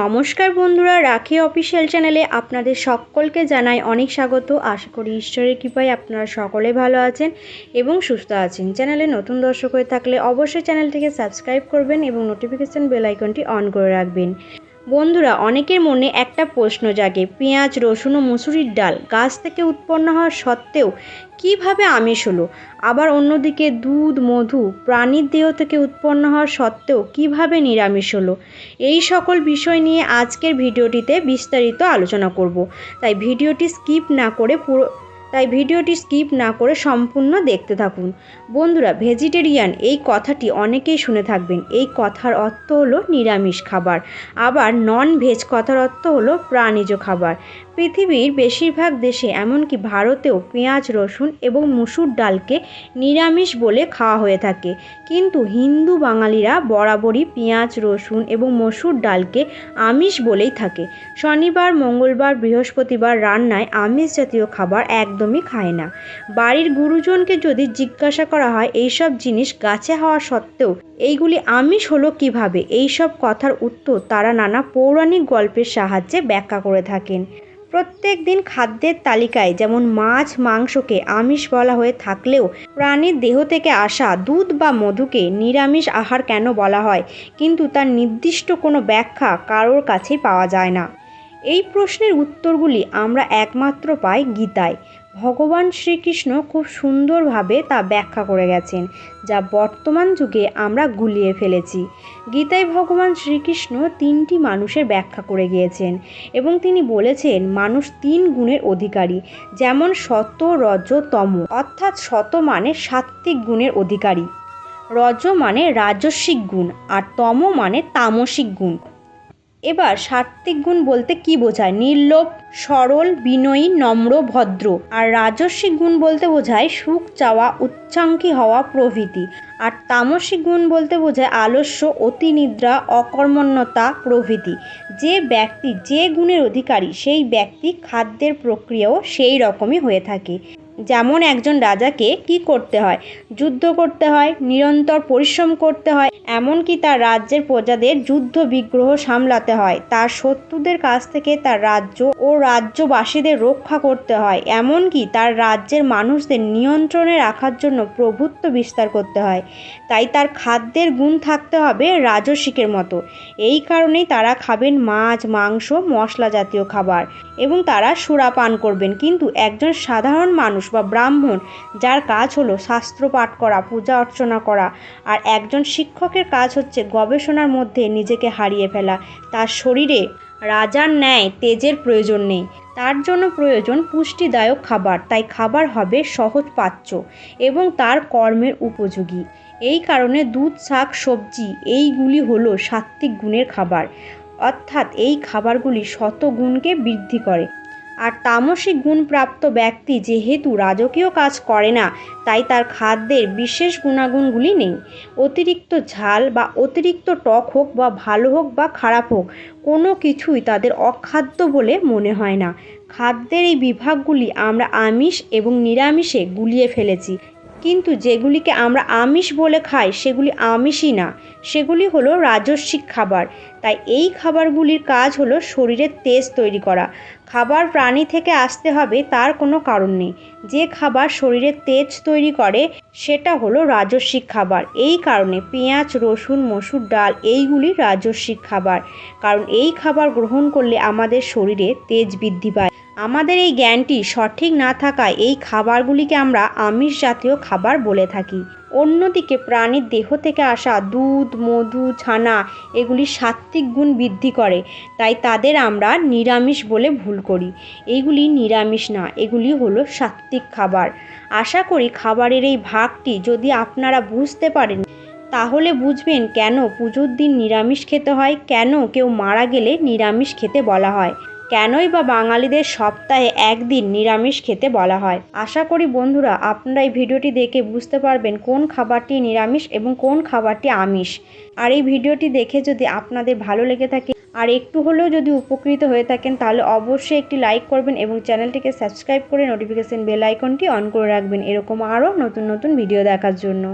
নমস্কার বন্ধুরা, রাখি অফিসিয়াল চ্যানেলে আপনাদের সকলকে জানাই অনেক স্বাগত। আশা করি ঈশ্বরের কৃপায় আপনারা সকলে ভালো আছেন এবং সুস্থ আছেন। চ্যানেলে নতুন দর্শক হয়ে থাকলে অবশ্যই চ্যানেলটিকে সাবস্ক্রাইব করবেন এবং নোটিফিকেশান বেল আইকনটি অন করে রাখবেন। বন্ধুরা, অনেকের মনে একটা প্রশ্ন জাগে। পেঁয়াজ, রসুন ও মুসুরির ডাল গাছ থেকে উৎপন্ন হওয়া সত্ত্বেও কীভাবে আমিষ হলো? আবার অন্যদিকে, দুধ, মধু প্রাণীর দেহ থেকে উৎপন্ন হওয়া সত্ত্বেও কীভাবে নিরামিষ হলো? এই সকল বিষয় নিয়ে আজকের ভিডিওটিতে বিস্তারিত আলোচনা করব। তাই ভিডিওটি স্কিপ না করে পুরো তাই ভিডিওটি স্কিপ না করে সম্পূর্ণ দেখতে থাকুন। বন্ধুরা, ভেজিটেরিয়ান, এই কথাটি অনেকেই শুনে থাকবেন। এই কথার অর্থ হলো নিরামিষ খাবার। আবার নন ভেজ কথার অর্থ হলো প্রাণীজ খাবার। পৃথিবীর বেশিরভাগ দেশে এমনকি ভারতেও পেঁয়াজ, রসুন এবং মুসুর ডালকে নিরামিষ বলে খাওয়া হয়ে থাকে। কিন্তু হিন্দু বাঙালিরা বরাবরই পেঁয়াজ, রসুন এবং মসুর ডালকে আমিষ বলেই থাকে। শনিবার, মঙ্গলবার, বৃহস্পতিবার রান্নায় আমিষ জাতীয় খাবার একদমই খায় না। বাড়ির গুরুজনকে যদি জিজ্ঞাসা করা হয়, এইসব জিনিস গাছে হওয়া সত্ত্বেও এইগুলি আমিষ হলো কীভাবে? এইসব কথার উত্তর তারা নানা পৌরাণিক গল্পের সাহায্যে ব্যাখ্যা করে থাকেন। প্রত্যেক দিন খাদ্যের তালিকায় যেমন মাছ, মাংসকে আমিষ বলা হয়ে থাকলেও প্রাণীর দেহ থেকে আসা দুধ বা মধুকে নিরামিষ আহার কেন বলা হয়? কিন্তু তার নির্দিষ্ট কোনো ব্যাখ্যা কারোর কাছেই পাওয়া যায় না। এই প্রশ্নের উত্তরগুলি আমরা একমাত্র পাই গীতায়। ভগবান শ্রীকৃষ্ণ খুব সুন্দরভাবে তা ব্যাখ্যা করে গেছেন, যা বর্তমান যুগে আমরা গুলিয়ে ফেলেছি। গীতায় ভগবান শ্রীকৃষ্ণ তিনটি মানুষের ব্যাখ্যা করে গিয়েছেন এবং তিনি বলেছেন, মানুষ তিন গুণের অধিকারী, যেমন শত রজ, তম। অর্থাৎ শত মানে সাত্ত্বিক গুণের অধিকারী। রজ মানে রাজস্বিক গুণ, আর তম মানে তামসিক গুণ। এবার সাত্ত্বিক গুণ বলতে কি বোঝায়? নির্লোভ, সরল, বিনয়ী, নম্র, ভদ্র। আর রাজস্বিক গুণ বলতে বোঝায় সুখ, চাওয়া, উচ্চাঙ্কি হওয়া, প্রভৃতি। আর তামসিক গুণ বলতে বোঝায় আলস্য, অতিনিদ্রা, অকর্মণ্যতা, প্রভৃতি। যে ব্যক্তি যে গুণের অধিকারী, সেই ব্যক্তি খাদ্যের প্রক্রিয়াও সেই রকমই হয়ে থাকে। যেমন একজন রাজাকে কি করতে হয়? যুদ্ধ করতে হয়, নিরন্তর পরিশ্রম করতে হয়, এমনকি তার রাজ্যের প্রজাদের যুদ্ধ বিগ্রহ সামলাতে হয়। তার শত্রুদের কাছ থেকে তার রাজ্য ও রাজ্যবাসীদের রক্ষা করতে হয়, এমনকি তার রাজ্যের মানুষদের নিয়ন্ত্রণে রাখার জন্য প্রভুত্ব বিস্তার করতে হয়। তাই তার খাদ্যের গুণ থাকতে হবে রাজস্বিকের মতো। এই কারণেই তারা খাবেন মাছ, মাংস, মশলা জাতীয় খাবার এবং তারা সুরা পান করবেন। কিন্তু একজন সাধারণ মানুষ বা ব্রাহ্মণ, যার কাজ হলো শাস্ত্র পাঠ করা, পূজা অর্চনা করা। আর একজন শিক্ষকের কাজ হচ্ছে গবেষণার মধ্যে নিজেকে হারিয়ে ফেলা। তার শরীরে রাজার ন্যায় তেজের প্রয়োজন নেই। তার জন্য প্রয়োজন পুষ্টিদায়ক খাবার। তাই খাবার হবে সহজ পাচ্য এবং তার কর্মের উপযোগী। এই কারণে দুধ, শাক, সবজি এইগুলি হলো সাত্ত্বিক গুণের খাবার। অর্থাৎ এই খাবারগুলি শত গুণকে বৃদ্ধি করে। আর তামসিক গুণপ্রাপ্ত ব্যক্তি যেহেতু রাজকীয় কাজ করে না, তাই তার খাদ্যের বিশেষ গুণাগুণগুলি নেই। অতিরিক্ত ঝাল বা অতিরিক্ত টক হোক বা ভালো হোক বা খারাপ হোক, কোনো কিছুই তাদের অখাদ্য বলে মনে হয় না। খাদ্যের এই বিভাগগুলি আমরা আমিষ এবং নিরামিষে গুলিয়ে ফেলেছি। কিন্তু যেগুলিকে আমরা আমিষ বলে খাই, সেগুলি আমিষই না। সেগুলি হলো রাজস্বিক খাবার। তাই এই খাবারগুলির কাজ হলো শরীরের তেজ তৈরি করা। খাবার প্রাণী থেকে আসতে হবে, তার কোনো কারণ নেই। যে খাবার শরীরের তেজ তৈরি করে, সেটা হলো রাজস্বিক খাবার। এই কারণে পেঁয়াজ, রসুন, মসুর ডাল, এইগুলি রাজস্বিক খাবার। কারণ এই খাবার গ্রহণ করলে আমাদের শরীরে তেজ বৃদ্ধি পায়। আমাদের এই জ্ঞানটি সঠিক না থাকায় এই খাবারগুলিকে আমরা আমিষ জাতীয় খাবার বলে থাকি। অন্যদিকে প্রাণীর দেহ থেকে আসা দুধ, মধু, ছানা এগুলি সাত্ত্বিক গুণ বৃদ্ধি করে, তাই তাদের আমরা নিরামিষ বলে ভুল করি। এইগুলি নিরামিষ না, এগুলি হলো সাত্ত্বিক খাবার। আশা করি খাবারের এই ভাগটি যদি আপনারা বুঝতে পারেন, তাহলে বুঝবেন কেন পুজোর দিন নিরামিষ খেতে হয়, কেন কেউ মারা গেলে নিরামিষ খেতে বলা হয়। কেনই বা বাঙালিদের সপ্তাহে একদিন নিরামিষ খেতে বলা হয়। আশা করি বন্ধুরা, আপনারা এই ভিডিওটি দেখে বুঝতে পারবেন কোন খাবারটি নিরামিষ এবং কোন খাবারটি আমিষ। আর এই ভিডিওটি দেখে যদি আপনাদের ভালো লেগে থাকে, আর একটু হলেও যদি উপকৃত হয়ে থাকেন, তাহলে অবশ্যই একটি লাইক করবেন এবং চ্যানেলটিকে সাবস্ক্রাইব করে নোটিফিকেশান বেল আইকনটি অন করে রাখবেন, এরকম আরও নতুন নতুন ভিডিও দেখার জন্য।